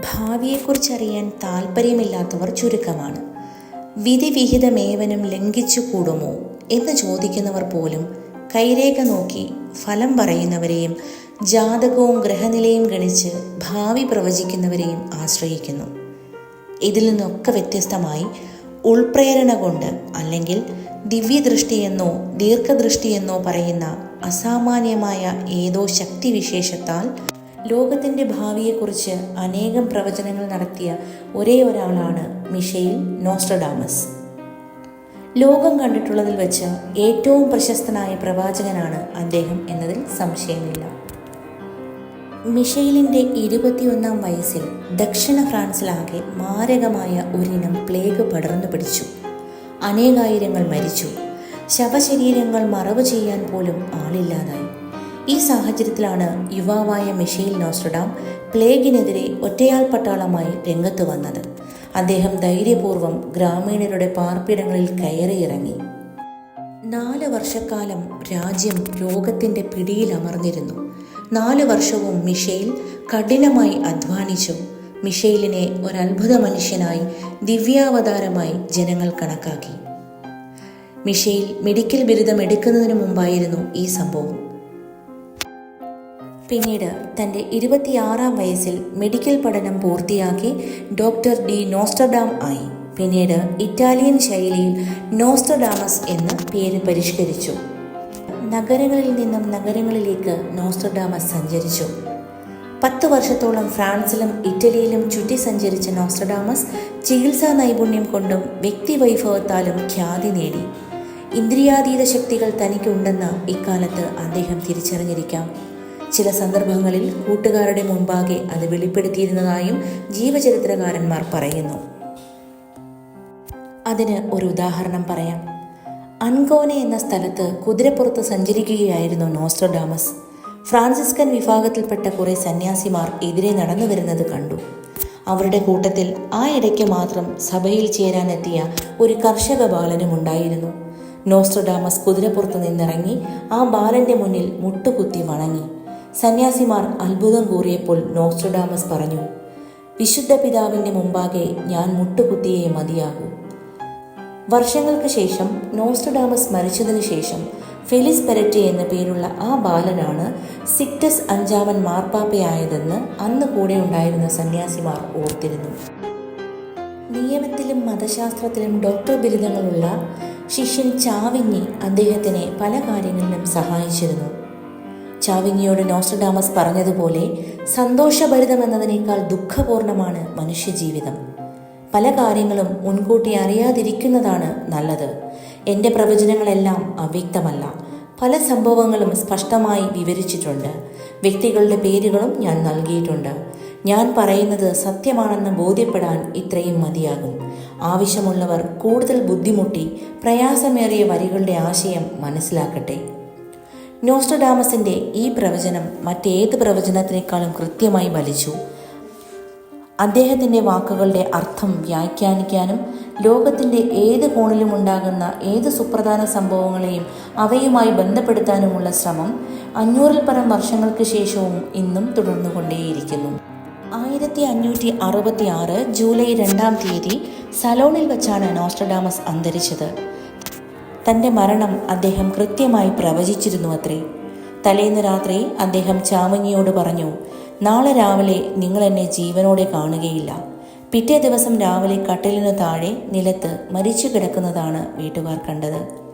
ഭാവിയെക്കുറിച്ചറിയാൻ താല്പര്യമില്ലാത്തവർ ചുരുക്കമാണ്. വിധിവിഹിതമേവനും ലംഘിച്ചു കൂടുമോ എന്ന് ചോദിക്കുന്നവർ പോലും കൈരേഖ നോക്കി ഫലം പറയുന്നവരെയും ജാതകവും ഗ്രഹനിലയും ഗണിച്ച് ഭാവി പ്രവചിക്കുന്നവരെയും ആശ്രയിക്കുന്നു. ഇതിൽ നിന്നൊക്കെ വ്യത്യസ്തമായി ഉൾപ്രേരണ കൊണ്ട് അല്ലെങ്കിൽ ദിവ്യദൃഷ്ടിയെന്നോ ദീർഘദൃഷ്ടിയെന്നോ പറയുന്ന അസാമാന്യമായ ഏതോ ശക്തിവിശേഷത്താൽ ലോകത്തിന്റെ ഭാവിയെക്കുറിച്ച് അനേകം പ്രവചനങ്ങൾ നടത്തിയ ഒരേ ഒരാളാണ് മിഷയിൽ നോസ്ട്രഡാമസ്. ലോകം കണ്ടിട്ടുള്ളതിൽ വെച്ച് ഏറ്റവും പ്രശസ്തനായ പ്രവാചകനാണ് അദ്ദേഹം എന്നതിൽ സംശയമില്ല. മിഷേലിന്റെ ഇരുപത്തിയൊന്നാം വയസ്സിൽ ദക്ഷിണ ഫ്രാൻസിലാകെ മാരകമായ ഒരിനം പ്ലേഗ് പടർന്നു പിടിച്ചു. അനേകായിരങ്ങൾ മരിച്ചു. ശവശരീരങ്ങൾ മറവ് ചെയ്യാൻ പോലും ആളില്ലാതായി. ഈ സാഹചര്യത്തിലാണ് യുവാവായ മിഷേൽ നോസ്ട്രഡാം പ്ലേഗിനെതിരെ ഒറ്റയാൾ പട്ടാളമായി രംഗത്ത് വന്നത്. അദ്ദേഹം ധൈര്യപൂർവം ഗ്രാമീണരുടെ പാർപ്പിടങ്ങളിൽ കയറിയിറങ്ങി. നാല് വർഷക്കാലം രാജ്യം രോഗത്തിന്റെ പിടിയിലമർന്നിരുന്നു നാല് വർഷവും മിഷേൽ കഠിനമായി അധ്വാനിച്ചു. മിഷേലിനെ ഒരത്ഭുത മനുഷ്യനായി ദിവ്യാവതാരമായി ജനങ്ങൾ കണക്കാക്കി. മിഷേൽ മെഡിക്കൽ ബിരുദം എടുക്കുന്നതിന് മുമ്പായിരുന്നു ഈ സംഭവം. പിന്നീട് തന്റെ ഇരുപത്തിയാറാം വയസ്സിൽ മെഡിക്കൽ പഠനം പൂർത്തിയാക്കി ഡോക്ടർ ഡി നോസ്റ്റർഡാം ആയി. പിന്നീട് ഇറ്റാലിയൻ ശൈലിയിൽ നോസ്റ്റർഡാമസ് എന്ന് പേര് പരിഷ്കരിച്ചു. നഗരങ്ങളിൽ നിന്നും നഗരങ്ങളിലേക്ക് നോസ്റ്റർഡാമസ് സഞ്ചരിച്ചു. പത്ത് വർഷത്തോളം ഫ്രാൻസിലും ഇറ്റലിയിലും ചുറ്റി സഞ്ചരിച്ച നോസ്റ്റർഡാമസ് ചികിത്സാ നൈപുണ്യം കൊണ്ടും വ്യക്തി വൈഭവത്താലും ഖ്യാതി നേടി. ഇന്ദ്രിയാതീത ശക്തികൾ തനിക്കുണ്ടെന്ന് ഇക്കാലത്ത് അദ്ദേഹം തിരിച്ചറിഞ്ഞിരിക്കാം. ചില സന്ദർഭങ്ങളിൽ കൂട്ടുകാരുടെ മുമ്പാകെ അത് വെളിപ്പെടുത്തിയിരുന്നതായും ജീവചരിത്രകാരന്മാർ പറയുന്നു. അതിന് ഒരു ഉദാഹരണം പറയാം. അൻകോനെ എന്ന സ്ഥലത്ത് കുതിരപ്പുറത്ത് സഞ്ചരിക്കുകയായിരുന്നു നോസ്ട്രഡാമസ്. ഫ്രാൻസിസ്കൻ വിഭാഗത്തിൽപ്പെട്ട കുറെ സന്യാസിമാർ എതിരെ നടന്നു വരുന്നത് കണ്ടു. അവരുടെ കൂട്ടത്തിൽ ആ ഇടയ്ക്ക് മാത്രം സഭയിൽ ചേരാനെത്തിയ ഒരു കർഷക ബാലനും ഉണ്ടായിരുന്നു. നോസ്ട്രഡാമസ് കുതിരപ്പുറത്ത് നിന്നിറങ്ങി ആ ബാലന്റെ മുന്നിൽ മുട്ടുകുത്തി വണങ്ങി. സന്യാസിമാർ അത്ഭുതം കൂറിയപ്പോൾ നോസ്ട്രഡാമസ് പറഞ്ഞു വിശുദ്ധ പിതാവിന്റെ മുമ്പാകെ ഞാൻ മുട്ടുകുത്തിയേ മതിയാകൂ. വർഷങ്ങൾക്ക് ശേഷം നോസ്ട്രഡാമസ് മരിച്ചതിനു ശേഷം ഫെലിസ് പെരറ്റി എന്ന പേരുള്ള ആ ബാലനാണ് സിക്റ്റസ് അഞ്ചാമൻ മാർപ്പാപ്പയായതെന്ന് അന്ന് കൂടെ ഉണ്ടായിരുന്ന സന്യാസിമാർ ഓർത്തിരുന്നു. നിയമത്തിലും മതശാസ്ത്രത്തിലും ഡോക്ടർ ബിരുദങ്ങളുള്ള ശിഷ്യൻ ചാവിഞ്ഞി അദ്ദേഹത്തിനെ പല കാര്യങ്ങളിലും സഹായിച്ചിരുന്നു. ചാവിഞ്ഞിയോട് നോസ്ട്രഡാമസ് പറഞ്ഞതുപോലെ സന്തോഷഭരിതമെന്നതിനേക്കാൾ ദുഃഖപൂർണമാണ് മനുഷ്യജീവിതം. പല കാര്യങ്ങളും മുൻകൂട്ടി അറിയാതിരിക്കുന്നതാണ് നല്ലത്. എന്റെ പ്രവചനങ്ങളെല്ലാം അവ്യക്തമല്ല. പല സംഭവങ്ങളും സ്പഷ്ടമായി വിവരിച്ചിട്ടുണ്ട്. വ്യക്തികളുടെ പേരുകളും ഞാൻ നൽകിയിട്ടുണ്ട്. ഞാൻ പറയുന്നത് സത്യമാണെന്ന് ബോധ്യപ്പെടാൻ ഇത്രയും മതിയാകും. ആവശ്യമുള്ളവർ കൂടുതൽ ബുദ്ധിമുട്ടി പ്രയാസമേറിയ വരികളുടെ ആശയം മനസ്സിലാക്കട്ടെ. നോസ്ട്രഡാമസിന്റെ ഈ പ്രവചനം മറ്റേത് പ്രവചനത്തിനേക്കാളും കൃത്യമായി ഫലിച്ചു. അദ്ദേഹത്തിന്റെ വാക്കുകളുടെ അർത്ഥം വ്യാഖ്യാനിക്കാനും ലോകത്തിന്റെ ഏത് കോണിലും ഉണ്ടാകുന്ന ഏത് സുപ്രധാന സംഭവങ്ങളെയും അവയുമായി ബന്ധപ്പെടുത്താനുമുള്ള ശ്രമം അഞ്ഞൂറിൽ പരം വർഷങ്ങൾക്ക് ശേഷവും ഇന്നും തുടർന്നുകൊണ്ടേയിരിക്കുന്നു. ആയിരത്തി അഞ്ഞൂറ്റി അറുപത്തി ആറ് ജൂലൈ രണ്ടാം തീയതി സലോണിൽ വെച്ചാണ് നോസ്ട്രഡാമസ് അന്തരിച്ചത്. തന്റെ മരണം അദ്ദേഹം കൃത്യമായി പ്രവചിച്ചിരുന്നു അത്രേ തലേന്ന് രാത്രി അദ്ദേഹം ചാമഞ്ഞിയോട് പറഞ്ഞു നാളെ രാവിലെ നിങ്ങൾ എന്നെ ജീവനോടെ കാണുകയില്ല. പിറ്റേ ദിവസം രാവിലെ കട്ടിലിനു താഴെ നിലത്ത് മരിച്ചു കിടക്കുന്നതാണ് വീട്ടുകാർ കണ്ടത്.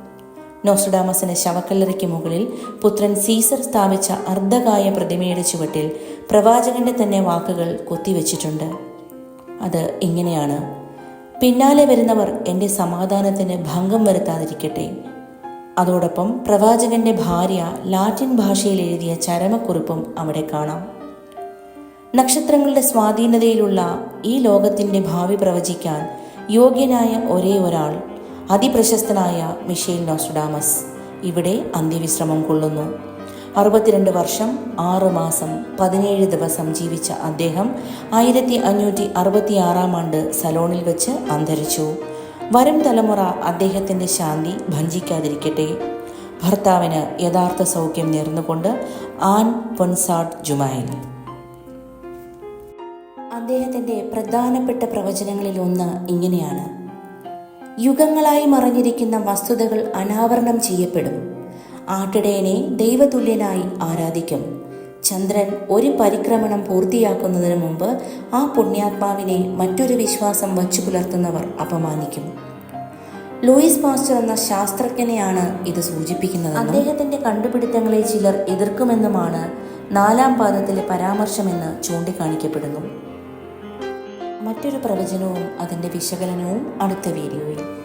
നോസ്ട്രഡാമസിന് ശവക്കല്ലറയ്ക്ക് മുകളിൽ പുത്രൻ സീസർ സ്ഥാപിച്ച അർദ്ധകായ പ്രതിമയുടെ ചുവട്ടിൽ പ്രവാചകന്റെ തന്നെ വാക്കുകൾ കൊത്തിവെച്ചിട്ടുണ്ട്. അത് ഇങ്ങനെയാണ്. പിന്നാലെ വരുന്നവർ എന്റെ സമാധാനത്തിന് ഭംഗം വരുത്താതിരിക്കട്ടെ. അതോടൊപ്പം പ്രവാചകന്റെ ഭാര്യ ലാറ്റിൻ ഭാഷയിൽ എഴുതിയ ചരമക്കുറിപ്പും അവിടെ കാണാം. നക്ഷത്രങ്ങളുടെ സ്വാധീനതയിലുള്ള ഈ ലോകത്തിന്റെ ഭാവി പ്രവചിക്കാൻ യോഗ്യനായ ഒരേ ഒരാൾ അതിപ്രശസ്തനായ മിഷേൽ നോസ്റ്റുഡാമസ് ഇവിടെ അന്ത്യവിശ്രമം കൊള്ളുന്നു. അറുപത്തിരണ്ട് വർഷം ആറ് മാസം പതിനേഴ് ദിവസം ജീവിച്ച അദ്ദേഹം ആയിരത്തി അഞ്ഞൂറ്റി അറുപത്തി ആറാം ആണ്ട് സലോണിൽ വെച്ച് അന്തരിച്ചു. വരും തലമുറ അദ്ദേഹത്തിന്റെ ശാന്തി ഭഞ്ചിക്കാതിരിക്കട്ടെ ഭർത്താവിന് യഥാർത്ഥ സൗഖ്യം നേർന്നുകൊണ്ട് ആൻ പൊൻസാഡ് ജുമായിൽ. അദ്ദേഹത്തിന്റെ പ്രധാനപ്പെട്ട പ്രവചനങ്ങളിൽ ഒന്ന് ഇങ്ങനെയാണ്. യുഗങ്ങളായി മറഞ്ഞിരിക്കുന്ന വസ്തുതകൾ അനാവരണം ചെയ്യപ്പെടും. ആട്ടിടയനെ ദൈവതുല്യനായി ആരാധിക്കും. ചന്ദ്രൻ ഒരു പരിക്രമണം പൂർത്തിയാക്കുന്നതിന് മുമ്പ് ആ പുണ്യാത്മാവിനെ മറ്റൊരു വിശ്വാസം വച്ചു പുലർത്തുന്നവർ അപമാനിക്കും. ലൂയിസ് മാസ്റ്റർ എന്ന ശാസ്ത്രജ്ഞനെയാണ് ഇത് സൂചിപ്പിക്കുന്നത് അദ്ദേഹത്തിന്റെ കണ്ടുപിടുത്തങ്ങളെ ചിലർ എതിർക്കുമെന്നുമാണ് നാലാം പാദത്തിലെ പരാമർശമെന്ന് ചൂണ്ടിക്കാണിക്കപ്പെടുന്നു. മറ്റൊരു പ്രവചനവും അതിന്റെ വിശകലനവും അടുത്ത വീഡിയോയിൽ.